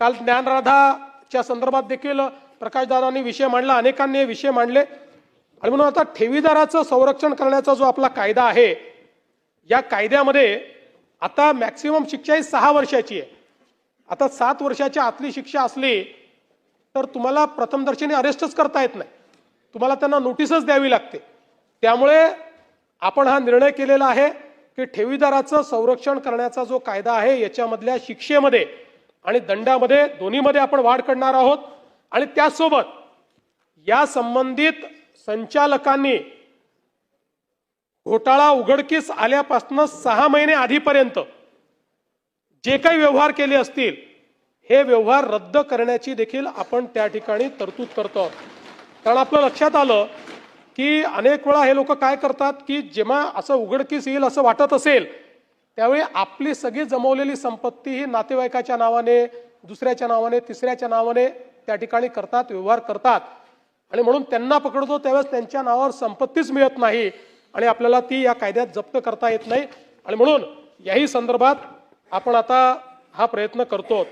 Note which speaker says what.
Speaker 1: काल ज्ञानराधाच्या संदर्भात देखील प्रकाशदादांनी विषय मांडला अनेकांनी हे विषय मांडले. आणि म्हणून आता ठेवीदाराचं संरक्षण करण्याचा जो आपला कायदा आहे या कायद्यामध्ये आता मॅक्सिमम शिक्षा ही सहा वर्षाची आहे. आता सात वर्षाच्या आतली शिक्षा असली तर तुम्हाला प्रथमदर्शनी अरेस्टच करता येत नाही. तुम्हाला त्यांना नोटीसच द्यावी लागते. त्यामुळे आपण हा निर्णय केलेला आहे की ठेवीदाराचं संरक्षण करण्याचा जो कायदा आहे याच्यामधल्या शिक्षेमध्ये आणि दंडामध्ये दोन्हीमध्ये आपण वाढ करणार आहोत. आणि त्यासोबत या संबंधित संचालकांनी घोटाळा उघडकीस आल्यापासून सहा महिने आधीपर्यंत जे काही व्यवहार केले असतील हे व्यवहार रद्द करण्याची देखील आपण त्या ठिकाणी तरतूद करतो कारण आपलं लक्षात आलं की अनेक वेळा हे लोक काय करतात की जेव्हा असं उघडकीस येईल असं वाटत असेल त्यावेळी आपली सगळी जमवलेली संपत्ती ही नातेवाईकाच्या नावाने दुसऱ्याच्या नावाने तिसऱ्याच्या नावाने त्या ठिकाणी करतात व्यवहार करतात. आणि म्हणून त्यांना पकडतो त्यावेळेस त्यांच्या नावावर संपत्तीच मिळत नाही आणि आपल्याला ती या कायद्यात जप्त करता येत नाही. आणि म्हणून याही संदर्भात आपण आता हा प्रयत्न करतो.